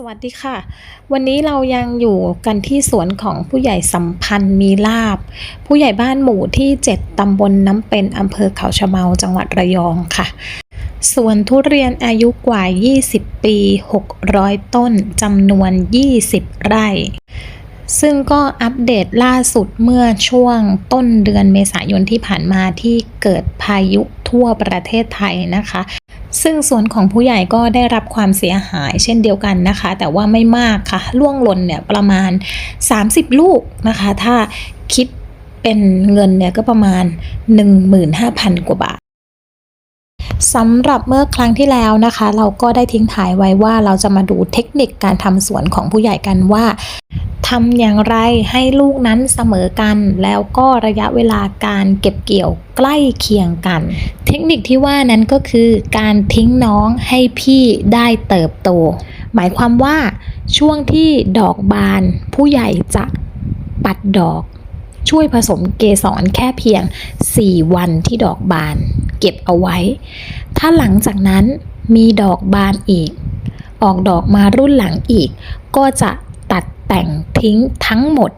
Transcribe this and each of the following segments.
สวัสดีค่ะ วันนี้เรายังอยู่กันที่สวนของผู้ใหญ่สัมพันธ์มีลาบ ผู้ใหญ่บ้านหมู่ที่ 7 ตำบลน้ำเป็นอำเภอเขาชะเมาจังหวัดระยองค่ะสวนทุเรียนอายุกว่า 20 ปี 600 ต้นจำนวน 20 ไร่ ซึ่งก็อัปเดตล่าสุดเมื่อช่วงต้นเดือนเมษายนที่ผ่านมาที่เกิดพายุทั่วประเทศไทยนะคะ ซึ่งสวนของผู้ใหญ่ก็ได้รับความเสียหายเช่นเดียวกันนะคะ แต่ว่าไม่มากค่ะล่วงหล่นเนี่ยประมาณ 30 ลูกนะคะ ถ้าคิดเป็นเงินเนี่ยก็ประมาณ 15,000 กว่าบาท สำหรับเมื่อครั้งที่แล้วนะคะ เราก็ได้ทิ้งถ่ายไว้ว่าเราจะมาดูเทคนิคการทำสวนของผู้ใหญ่กันว่าทำอย่างไรให้ลูกนั้นเสมอกัน แล้วก็ระยะเวลาการเก็บเกี่ยวใกล้เคียงกัน เทคนิคที่ว่านั้นก็คือการทิ้งน้องให้พี่ได้เติบโต หมายความว่าช่วงที่ดอกบานผู้ใหญ่จะปัดดอก ช่วยผสมเกสรแค่เพียง 4 วันที่ดอกบาน เก็บเอาไว้ ถ้าหลังจากนั้นมีดอกบานอีก ออกดอกมารุ่นหลังอีก ก็จะตัดแต่งทิ้งทั้งหมด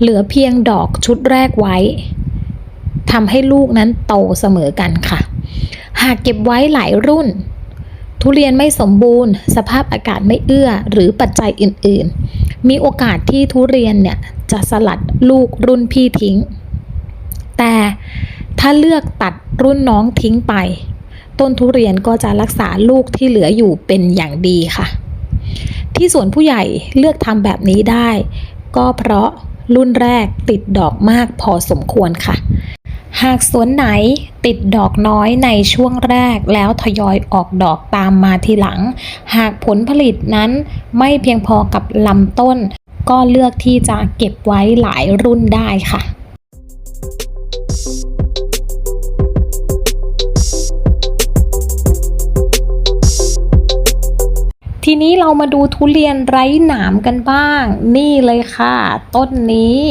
เหลือเพียงดอกชุดแรกไว้ทำให้ลูกนั้นโตเสมอกันค่ะ หากเก็บไว้หลายรุ่น ทุเรียนไม่สมบูรณ์ สภาพอากาศไม่เอื้อหรือปัจจัยอื่น ๆ มีโอกาสที่ทุเรียนเนี่ย จะสลัดลูกรุ่นพี่ทิ้ง แต่ถ้าเลือกตัดรุ่นน้องทิ้งไป ต้นทุเรียนก็จะรักษาลูกที่เหลืออยู่เป็นอย่างดีค่ะ ที่สวนผู้ใหญ่เลือกทำแบบนี้ได้ ก็เพราะรุ่นแรกติดดอกมากพอสมควรค่ะ หากสวนไหนติดดอกน้อยในช่วงแรกแล้วทยอยออกดอกตามมาทีหลัง หากผลผลิตนั้นไม่เพียงพอกับลำต้น ก็เลือกที่จะเก็บไว้หลายรุ่นได้ค่ะทีนี้เรามาดูทุเรียนไร้หนามกันบ้าง นี่เลยค่ะ ต้นนี้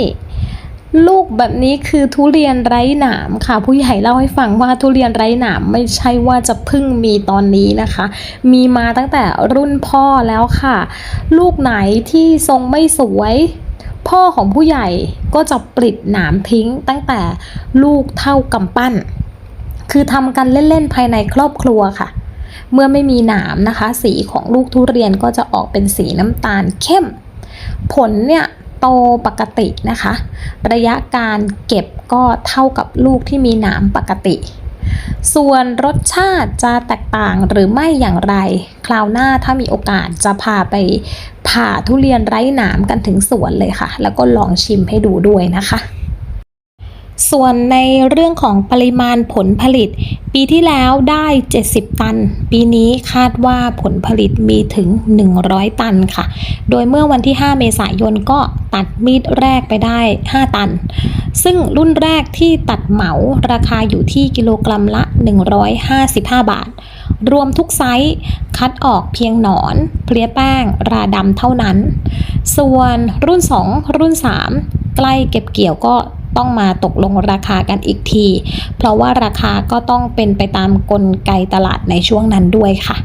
ลูกแบบนี้คือทุเรียนไร้หนามค่ะ ผู้ใหญ่เล่าให้ฟังว่าทุเรียนไร้หนามไม่ใช่ว่าจะเพิ่งมีตอนนี้นะคะ มีมาตั้งแต่รุ่นพ่อแล้วค่ะ ลูกไหนที่ทรงไม่สวย พ่อของผู้ใหญ่ก็จะปลิดหนามทิ้งตั้งแต่ลูกเท่ากำปั้น คือทำกันเล่นๆภายในครอบครัวค่ะเมื่อไม่มีหนามนะคะ สีของลูกทุเรียนก็จะออกเป็นสีน้ำตาลเข้ม ผลเนี่ย โตปกตินะคะ ระยะการเก็บก็เท่ากับลูกที่มีหนามปกติ ส่วนรสชาติจะแตกต่างหรือไม่อย่างไร คราวหน้าถ้ามีโอกาสจะพาไปผ่าทุเรียนไร้หนามกันถึงสวนเลยค่ะ แล้วก็ลองชิมให้ดูด้วยนะคะ ส่วนในเรื่องของปริมาณผลผลิต ปีที่แล้วได้ 70 ตัน ปีนี้คาดว่าผลผลิตมีถึง 100 ตันค่ะ โดยเมื่อวันที่ 5 เมษายนก็ตัดมีดแรกไปได้ 5 ตัน ซึ่งรุ่นแรกที่ตัดเหมาราคาอยู่ที่กิโลกรัมละ 155 บาท รวมทุกไซส์คัดออกเพียงหนอน เพลียแป้ง ราดำเท่านั้น ส่วนรุ่น 2 รุ่น 3 ใกล้เก็บเกี่ยวก็ ต้องมาตกลงราคากันอีกที เพราะว่าราคาก็ต้องเป็นไปตามกลไกตลาดในช่วงนั้นด้วยค่ะ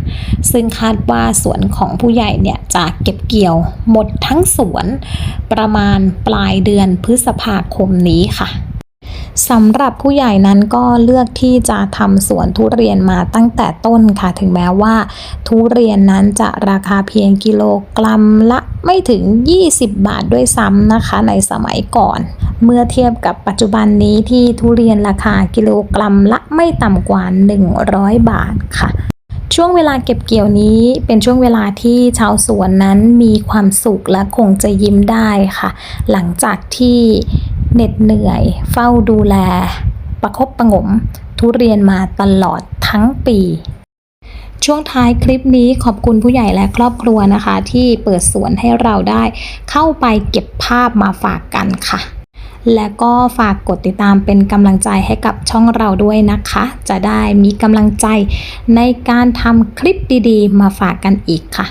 ซึ่งคาดว่าสวนของผู้ใหญ่เนี่ยจะเก็บเกี่ยวหมดทั้งสวนประมาณปลายเดือนพฤษภาคมนี้ค่ะสำหรับผู้ใหญ่นั้นก็เลือกที่จะทำสวนทุเรียนมาตั้งแต่ต้นค่ะ ถึงแม้ว่า ทุเรียนนั้นจะราคาเพียงกิโลกรัมละไม่ถึง 20 บาทด้วยซ้ำนะคะในสมัยก่อน เมื่อเทียบกับปัจจุบันนี้ที่ทุเรียนราคากิโลกรัมละไม่ต่ำกว่า 100 บาทค่ะ ช่วงเวลาเก็บเกี่ยวนี้เป็นช่วงเวลาที่ชาวสวนนั้นมีความสุขและคงจะยิ้มได้ค่ะ หลังจากที่เหน็ดเหนื่อยเฝ้าดูแล ประคบประงม ทุเรียนมาตลอดทั้งปีช่วงท้ายคลิปนี้ขอบคุณผู้ใหญ่และครอบครัวนะคะ ที่เปิดสวนให้เราได้เข้าไปเก็บภาพมาฝากกันค่ะ และก็ฝากกดติดตามเป็นกำลังใจให้กับช่องเราด้วยนะคะ จะได้มีกำลังใจในการทำคลิปดีๆ มาฝากกันอีกค่ะ